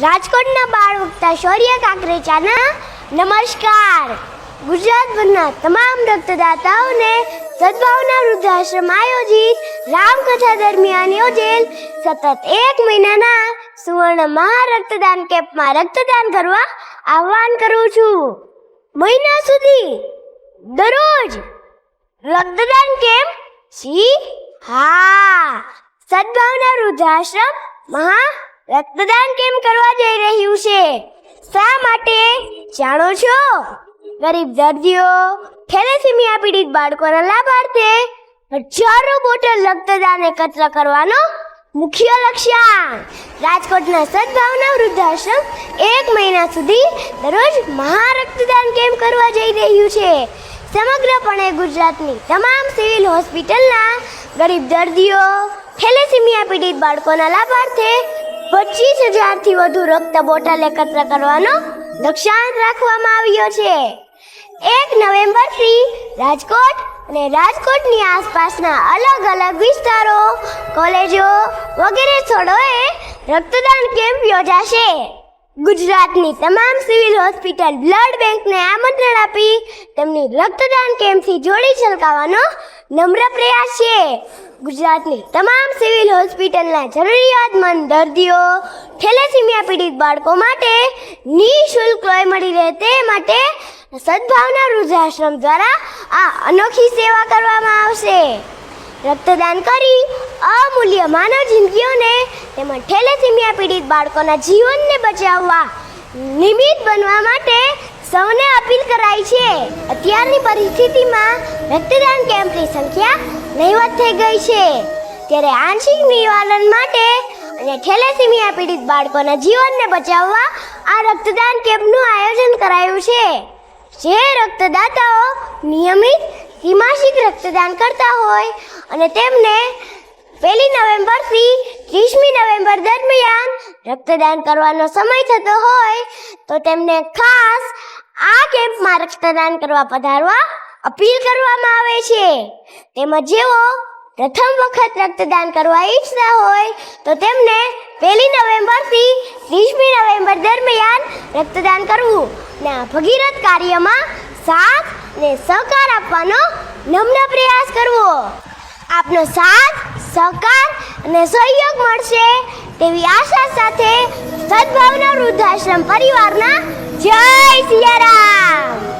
રાજકોટના બાળ વક્તા શૌર્ય કાકરેચાના નમસ્કાર. ગુજરાતભરના તમામ રક્તદાતાઓને સદભાવના વૃદ્ધાશ્રમ આયોજિત રામકથા દરમિયાન યોજેલ સતત એક મહિનાના સુવર્ણ મહા રક્તદાન કેમ્પમાં રક્તદાન કરવા આહ્વાન કરું છું. મહિના સુધી દરરોજ રક્તદાન કેમ્પ જી હા. સદભાવના વૃદ્ધાશ્રમ મહા રક્તદાન કેમ કરવા જઈ રહ્યું છે? શા માટે? જાણો છો? ગરીબ દર્દીઓ, થેલેસેમિયા પીડિત બાળકોના લાભાર્થે હજારો બોટલ રક્તદાન એકત્ર કરવાનો મુખ્ય લક્ષ્યાંક. રાજકોટના સદભાવના વૃદ્ધાશ્રમ એક મહિના સુધી દરરોજ મહા રક્તદાન કેમ્પ કરવા જઈ રહ્યું છે? સમગ્રપણે ગુજરાતની તમામ સિવિલ હોસ્પિટલના ગરીબ દર્દીઓ, થેલેસીમિયા પીડિત બાળકોના લાભાર્થે પચીસ હજારથી વધુ રક્ત બોટલ એકત્ર કરવાનો લક્ષ્યાંક રાખવામાં આવ્યો છે. એક નવેમ્બરથી રાજકોટ અને રાજકોટની આસપાસના અલગ અલગ વિસ્તારો, કોલેજો વગેરે સ્થળોએ રક્તદાન કેમ્પ યોજાશે. ગુજરાતની તમામ સિવિલ હોસ્પિટલ બ્લડ બેંકને આમંત્રણ આપી તેમની રક્તદાન કેમ્પથી જોડી છલકાવવાનો નમ્ર પ્રયાસ છે. ગુજરાતની તમામ સિવિલ હોસ્પિટલના જરૂરિયાતમંદ દર્દીઓ, થેલેસીમિયા પીડિત બાળકો માટે નિઃશુલ્ક લોહી મળી રહે તે માટે સદભાવના વૃદ્ધાશ્રમ દ્વારા આ અનોખી સેવા કરવામાં આવશે. રક્તદાન કરી અમૂલ્ય માનવ જિંદગીઓને તેમજ થેલેસીમિયા પીડિત બાળકોના જીવનને બચાવવા નિમિત્ત બનવા માટે સૌને અપીલ કરાઈ છે. અત્યારની પરિસ્થિતિમાં રક્તદાન કેમ્પની સંખ્યા નહીવત થઈ ગઈ છે. ત્યારે આંશિક નિવારણ માટે અને થેલેસેમિયા પીડિત બાળકોના જીવનને બચાવવા આ રક્તદાન કેમ્પનું આયોજન કરાયું છે. જે રક્તદાતાઓ નિયમિત ત્રિમાસિક રક્તદાન કરતા હોય અને તેમને પહેલી નવેમ્બરથી ત્રીસમી નવેમ્બર દરમિયાન રક્તદાન કરવાનો સમય થતો હોય તો તેમને ખાસ આ કેમ્પમાં રક્તદાન કરવા પધારવા અપીલ કરવામાં આવે છે. તેમજ જેઓ પ્રથમ વખત રક્તદાન કરવા ઈચ્છતા હોય, તો તેમને પહેલી નવેમ્બરથી ત્રીસમી નવેમ્બર દરમિયાન રક્તદાન કરવું ને આ ભગીરથ કાર્યમાં સાથ અને સહકાર આપવાનો નમ્ર પ્રયાસ કરવો. આપનો સાથ, સહકાર અને સહયોગ મળશે તેવી આશા સાથે સદભાવના વૃદ્ધાશ્રમ પરિવારના জয় সিয়ারাম